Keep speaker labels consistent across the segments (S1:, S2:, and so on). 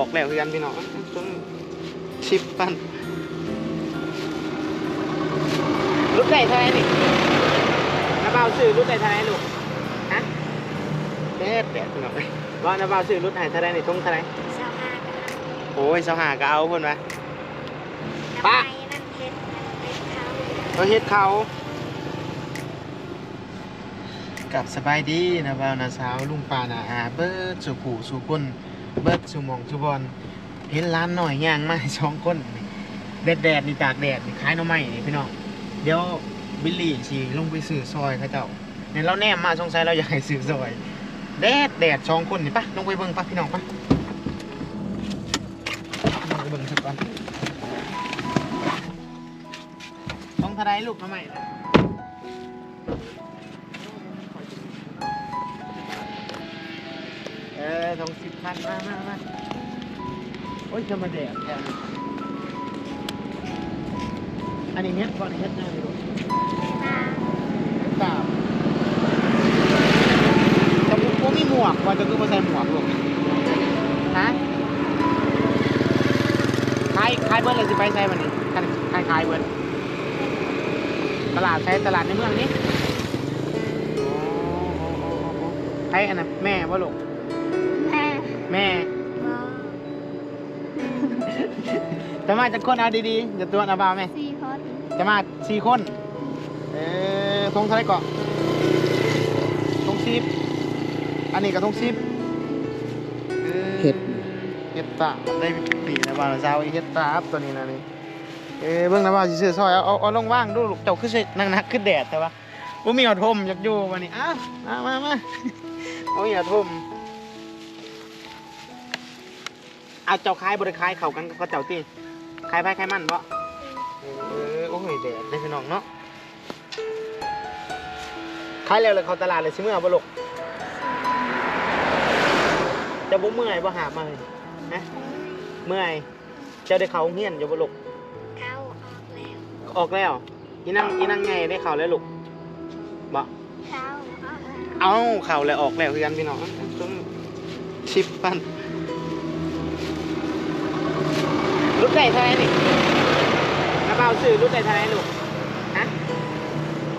S1: ออกแล้วคือกันพี่น้องจนชิปปั้นรุ่นใดเท่าไหรนี่น้าบ่าวซื้อรุ่นใดเท่าไหรลูกฮะแดดแดดพี่น้องว่าน้าบ่าวซื้อรุ่นไหนเท่าไหรนี่ทุ่งเท่าไหร
S2: เสาห้ากันนะ
S1: โอ้ยเสาหาก็เอาเพิ่นมา
S2: น้ำ
S1: ป้า
S2: ไม้นั่นเพชรนั่นเพชรเขา
S1: เราเฮ็ดเขากับสบายดีนะบ่าวนะสาวลุงปานาอาเบิดสุขู่สุคน เบิดสุมองสุบอลเห็นร้านหน่อยย่างมาสองคนนี่แดดแดดนี่ตากแดดนี่ขายหน่อไม้นี่พี่น้องเดี๋ยวบิลลี่สิลงไปซื้อซอยเขาเจ้าเนี่ยเราแนมมาสงสัยเราอยากให้ซื้อซอยแดดแดดสองคนนี่ปะลงไปเบิ่งปะพี่น้องปะลงไปเบิ่งสักก่อนต้องทนายลูกทำไม เออสองสิบพันมามามาโอ้ยจะมาแดดแทนอันนี้เฮ็ดก่อนเฮ็ดหน้าไม่รู้
S2: มา
S1: ตามแต่ผมผมมีหมวกว่าจะคือมาใส่หมวกลูกฮะขายขายเบิร์ดเลยสิไปใส่มันนี่ขายขายเบิร์ดตลาดใช้ตลาดในเมืองนี้ใช้อันนั้นแม่ว่าลูก
S2: แม่บอ
S1: จะมาจากคนเอาดีๆจะตัวนาบาวไหม
S2: สี่คน
S1: จะมาสี่คน เออทงเท่าไหรเกาะทงซิปอันนี้กับทงซิปเห็ด เห็ดตาบได้ปีนะบ่าวสาวอีเห็ดตาบตัวนี้นะนี่ เออเบิ่งนะบ่าวสิซื้อซอยเอาเอาเอาลงว่างดูลูกเจ้าคือสินั่งนักขึ้นแดดแต่ว่าบ่มีหอดทมอยากอยู่วันนี้อ้าวมามามาเอาอย่าทม เอาเจ้าคายบริคายเข้ากันกับเจ้าตีคายไพ่คายมันบ่เออโอ้ยแดดได้พี่น้องเนาะขายแล้วเลยเขาตลาดเลยสิเมื่อบ่ลูกจะบ่เมื่อยบ่หามาเลยนะเมื่อยเจ้าได้เขาเฮียนอยู่บ่ลูก
S2: เข้าออกแล้ว
S1: ออกแล้ว อีนั่งอีนั่งไงได้เขาแล้วลูกบ่
S2: เข้าออกแล้ว
S1: เอ้าเขาแล้วออกแล้วคือกันพี่น้องจนชิปปั้น รุ่นใดเท่าไหรนี่น้าบ่าวซื้อรุ่นใดเท่าไหรลูกฮะ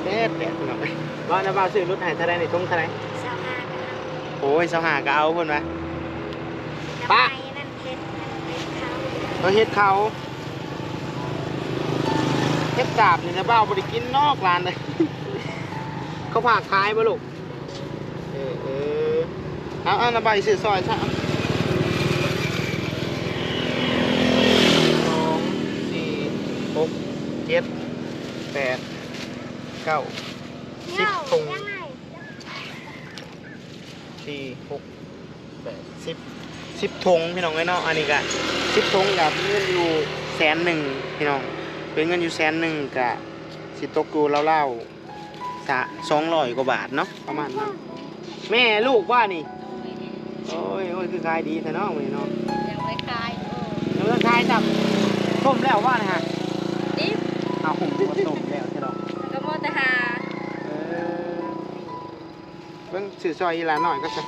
S1: แดดแดดพี่น้องว่าน้าบ่าวซื้อรุ่นไหนเท่าไหรนี่ทุ่งเท่าไหร
S2: เสาห้ากันนะ
S1: โอ้ยเสาหาก็เอาเพิ่นมา
S2: น้ำ
S1: ป้า
S2: ไม้นั่นเพชรนั่นเพชรเขา
S1: เราเฮ็ดเขาเฮ็ดกาบนี่นะเบ้าบ่ได้กินนอกร้านเลยเขาฝากขายบ่ลูกเออเออเอาเอานะใบซื้อซอยซะเอาสองสี่หก เจ็ดแปดเก้าสิบถุง
S2: ยังไง
S1: สี่หกแปดสิบสิบทงพี่น้องไอ้เนาะอันนี้ก็สิบทงกับเงินอยู่แสนหนึ่งพี่น้องเป็นเงินอยู่แสนหนึ่งกับสิตกอยู่เล่าๆสะสองร้อยกว่าบาทเนาะประมาณนั้นแม่ลูกว่านี่โอ้ยโอ้ยคือขายดีแต่เนาะมื้อนี้เนาะ
S3: ยังไม่คลายโอ้
S1: เดี๋ยวขายจับต้มแล้วว่านะฮะ
S3: ดิบ
S1: เอาผมว่าต้มแล้วใช่หรอ
S3: ก็มอตหา
S1: เออเบิ่งสื่อซอยอีหลาหน่อยก็ใช่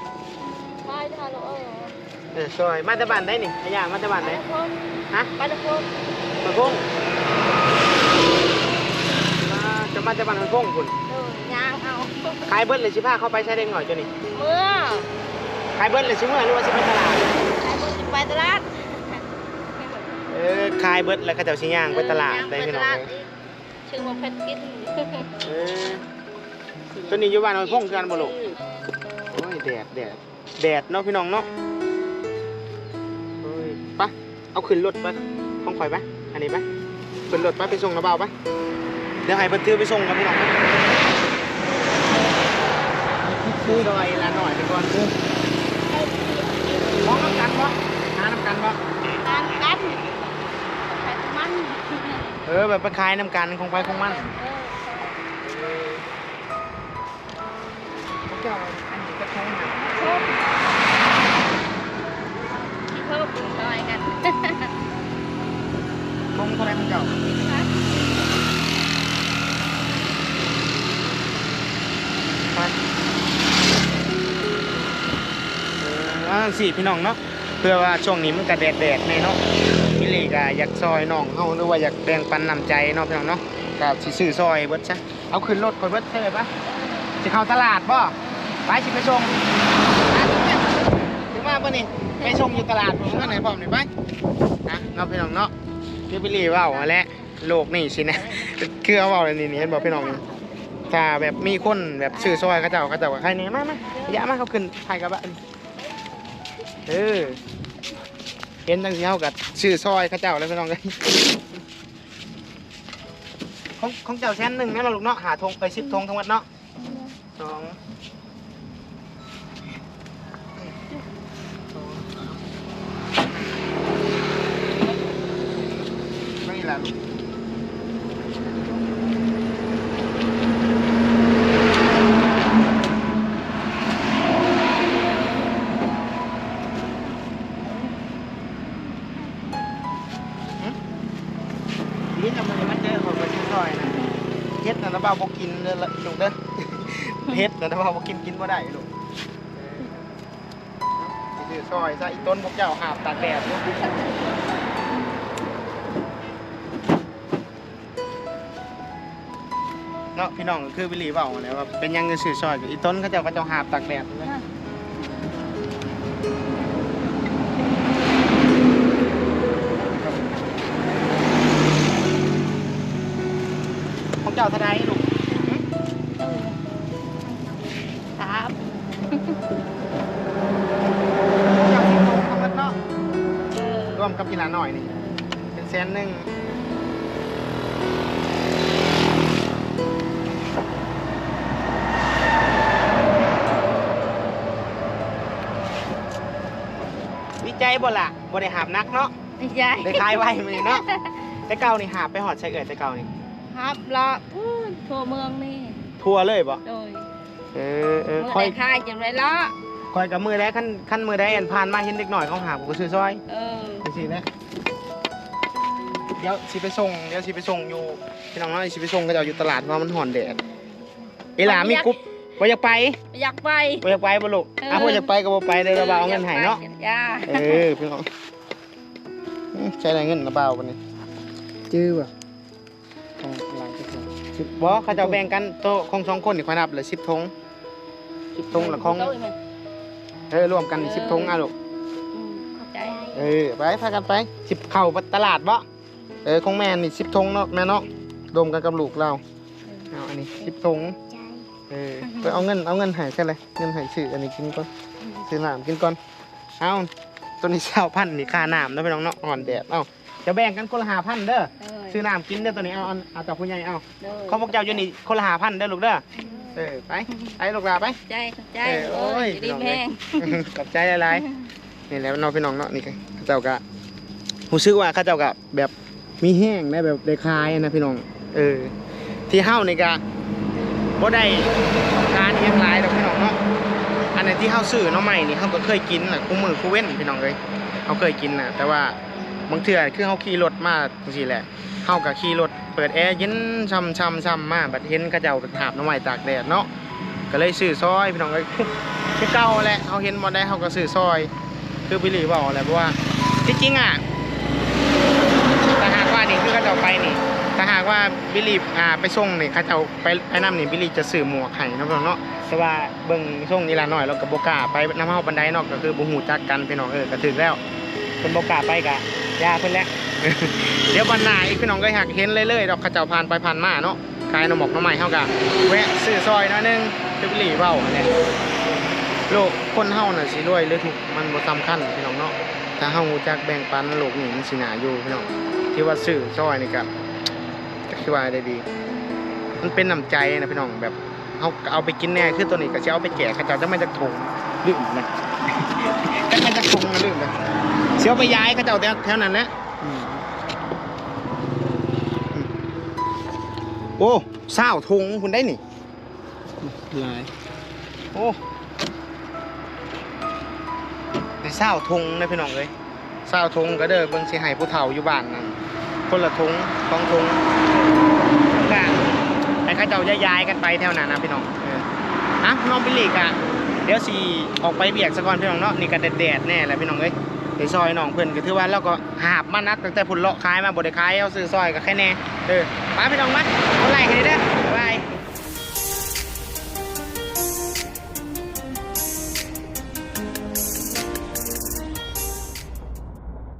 S3: คลายทาโลเออ
S1: เออซอยมาแตะบันได้นี่ขยะมาแตะบันได้
S3: พง
S1: ฮะ
S3: ปลาพง
S1: มันคงมาจะมาจะบันมันคงคุณ
S3: เออยางเอา
S1: ขายเบิ้ลเลยสิพาเข้าไปใช้เด้งหน่อยจ้ะนี่
S3: เมื่อ
S1: ขายเบิ้ลเลยสิเมื่อหรือว่าสิไปตลาด
S3: ขายบนไปตลาด
S1: เออขายเบิ้ลแล้วก็เจ้าสิย่างไปตลาดได้พี่น้อง
S3: ตลาด
S1: เลย
S3: ชื่อว่าเพชรกิน
S1: เออตัวนี้อยู่บ้านมันคงกันบ่ลูกโอ้ยแดดแดดแดดเนาะพี่น้องเนาะโอ้ยไปะเอาขึ้นรถไปห้องข่อยไปอันนี้ไปขึ้นรถไปไปส่งระเบาไปเดี๋ยวให้เพิ่นถือไปส่งกับพี่น้องซื้อดอยละหน่อยไปก่อนซื้อมองน้ำกันบ่หาน้ำกันบ่
S3: ตามกันไปมัน
S1: เออแบบไปขายน้ำกันของไปของมัน
S3: เออ
S1: เขาเจ้าอันนี้ก็ใช้หนัง
S3: พงที่เพิ่มซอยกัน
S1: คงเท่าไรของเจ้าไปเอออ่าสี่พี่น้องเนาะพื่อว่าช่วงนี้มันก็แดดแดดๆแน่เนาะ พี่ลีก็อยากซอยน้องเฮาหรือว่าอยากแบ่งปันน้ำใจเนาะพี่น้องเนาะก็สิซื้อซอยเบิดซะเอาขึ้นรถก่อนเบิดใช่ไหมปะสิเข้าตลาดบ่ไปสิไปส่งถึงมาป่ะนี่ไปส่งอยู่ตลาดผมก็ไหนพร้อมนี่ไปนะเนาะพี่น้องเนาะคือพี่ลีเว้าหั่นแหละโลกนี่สินะคือเอาเว้าเลยนี่นี่เห็นบ่พี่น้องนี่ถ้าแบบมีคนแบบซื้อซอยเขาเจ้าเขาเจ้าก็ใครเนี่ยมามาอย่ามาเขาขึ้นถ่ายกับบ้านเออ เห็นตั้งที่เฮากับชื่อซอยข้าเจ้าแล้วพี่น้องกันของของเจ้าแสนหนึ่งแม่นบ่ลูกเนาะหาธงไปสิบธงทั้งวัดเนาะสองไม่ละลูก เฮ็ดนะนะบ่าวบ่กินเด้อละลูกเด้อ เฮ็ดนะนะบ่าวบ่กินกินบ่ได้ลูกเออสิซื้อซอยซะอีต้นพวกเจ้าหาบตากแดดลูกเนาะพี่น้องคือวิลลี่เว้าแหละว่าเป็นหยังจะซื้อซอยกับอีต้นเขาเจ้าก็เจ้าหาบตากแดดเลย จ้าเท่าไหร่ลูก
S3: ครับ
S1: เจ้าสิบธงทั้งหมดเนาะ
S3: เออ
S1: รวมกับกีฬาหน่อยนี่เป็นแสนหนึ่งวิจัยบ่ล่ะบ่ได้หาบนักเนาะ
S3: ไม่ใช่
S1: ได้คลายไว้มื้อนี้เนาะแต่เก่านี่หาบไปหอดใช้เอ่ยแต่เก่านี่
S3: ครับละอู้ทั่วเมืองนี่
S1: ทัวร์เลยบ่
S3: โดย
S1: เออเออ
S3: เมื่อ
S1: คอย
S3: ได้ค่ายจังไรละ
S1: คอยกับมือได้ขั้นขั้นมือได้อันผ่านมาเห็นเด็กหน่อยเขาหาผมก็ซื้อซอย
S3: เออ
S1: จังซี่นะเดี๋ยวสิไปส่งเดี๋ยวสิไปส่งอยู่พี่น้องเนาะสิไปส่งก็จะอยู่ตลาดเพราะมันห่อนแดดเวลามีกรุ๊ปบ่อยากไป
S3: อยากไป
S1: บ่อยากไปบ่ลูก
S3: เออ
S1: อะบ่อยากไปก็บ่ไปเด้อระบาวเอาเงินให้เนาะ
S3: จ้า
S1: เออพี่น้องอืมใช้ได้เงินระบาวปานนี้จื้อบ่ของ หลายที่สุดสิบบ่เขาเจะแบ่งกันโต๊ะของสองคนนี่ค่อยนับเลย10ธง10ธงละของ
S3: โต๊ะมัน
S1: เออรวมกันนี่10ธงอะลูก
S3: อืมเข้าใจ
S1: เออไปพากันไป10เข้าตลาดบ่เออของแม่นี่10ธงเนาะแม่เนาะรวมกันกับลูกเราเอาอันนี้10ธง
S2: ใจ
S1: เออไปเอาเงินเอาเงินให้แค่เลยเงินให้ซื้ออันนี้กินก่อนซื้อน้ำกินก่อนเอาตัวนี้เช่าพันนี่ค่าน้ำนะพี่น้องเนาะอ่อนแดดเอาจะแบ่งกันคนละหาพันเด้อ
S3: เออ
S1: ซื้อน้ำกินเด้อตัวนี้เอาเอาเอาจากผู้ใหญ่เอา
S3: เออ
S1: เขาพวกเจ้าอยู่นี่คนละหาพันเด้อลูกเด้อเออไปไปลูกลาไป
S3: ใจเข้าใจ
S1: เออโอ้ย
S3: ดีแพง
S1: ขอบใจหลายๆนี่แหละน้องพี่น้องเนาะนี่เขาเจ้ากะผมซื้อว่าเขาเจ้ากะแบบมีแห้งได้แบบได้คลายนะพี่น้องเออ ที่เฮ้านี่กะบ่ได้การเลี้ยงหลายดอกพี่น้องเนาะอันไหนที่เฮาซื้อเนาะใหม่นี่เฮาก็เคยกินน่ะคู่มือคู่เว้นพี่น้องเอ้ยเฮาเคยกินน่ะแต่ว่า บางเทื่อคือเฮาขี่รถมาจังซี่แหละเฮาก็ขี่รถเปิดแอร์เย็นช่ำช่ำช่ำมาบัดเห็นเขาเจ้าหาบน้ำใหม่ตากแดดเนาะก็เลยซื้อซอยพี่น้องเอ้ยคือเก่าแหละเฮาเห็นบ่ได้เฮาก็ซื้อซอย คือพี่หลีบอกแหละเพราะว่าที่จริงอะถ้าหากว่านี่คือเขาเจ้าไปนี่ถ้าหากว่าบิลลีอ่าไปส่งนี่เขาเจ้าไปไปนํนี่บิลลีจะซื้อหมวกให้นะพี่น้องเนาะแต่ว่าเบิ่งช่วงนี้ละหน่อยเรากับโบกล้าไปน้ำเฮาบันไดเนาะก็คือบ่ฮู้จักกันพี่น้องเออก็ถึงแล้ว เพิ่นบ่กล้าไปกะยาเพิ่นแล้ว เดี๋ยววันหน้าอีกพี่น้องก็หักเห็นเรื่อยๆดอกขจ้าผ่านไปผ่านมาเนาะขายนมหมกน้ำใหม่เฮาก็แวะซื้อซอยน้อยนึงตึกหลีเว้าอันนี้โลกคนเฮาน่ะสิรวยหรือทุกมันบ่สำคัญพี่น้องเนาะถ้าเฮารู้จักแบ่งปันโลกนี้มันสินาอยู่พี่น้องที่ว่าซื้อซอยนี่ก็ก็คือว่าได้ดี มันเป็นน้ำใจนะพี่น้องแบบเอาเอาไปกินแน่คือตัวนี้ก็จะเอาไปแจกเขจาจะไม่จะถงลืมนะจะไม่จะถงนะลืมนะ เสียวไปย้ายเขาเจ้าแถวแถวนั้นแหละอืมอืมโอ้เศร้าทงคุณได้นี่
S4: ลาย
S1: โอ้ได้เศร้าทงนะพี่น้องเลยเศร้าทงก็เด้อเบิ่งสิให้ผู้เฒ่าอยู่บ้านนั่นคนละทงสองทงก็ให้เขาเจ้าย้ายๆกันไปแถวนั้นนะพี่น้องเอออะน้องบิลลี่กะเดี๋ยวสิออกไปเบียกซะก่อนพี่น้องเนาะนี่ก็แดดๆแน่แหละพี่น้องเอ้ย ได้ซอยน้องเพื่อนก็ถือว่าเราก็หาบมานักตั้งแต่ผุนเลาะขายมาบดได้ขายเอาซื้อซอยก็แค่แน่เออไปไปน้องมาเอาไล่กันเด้อบ๊ายบาย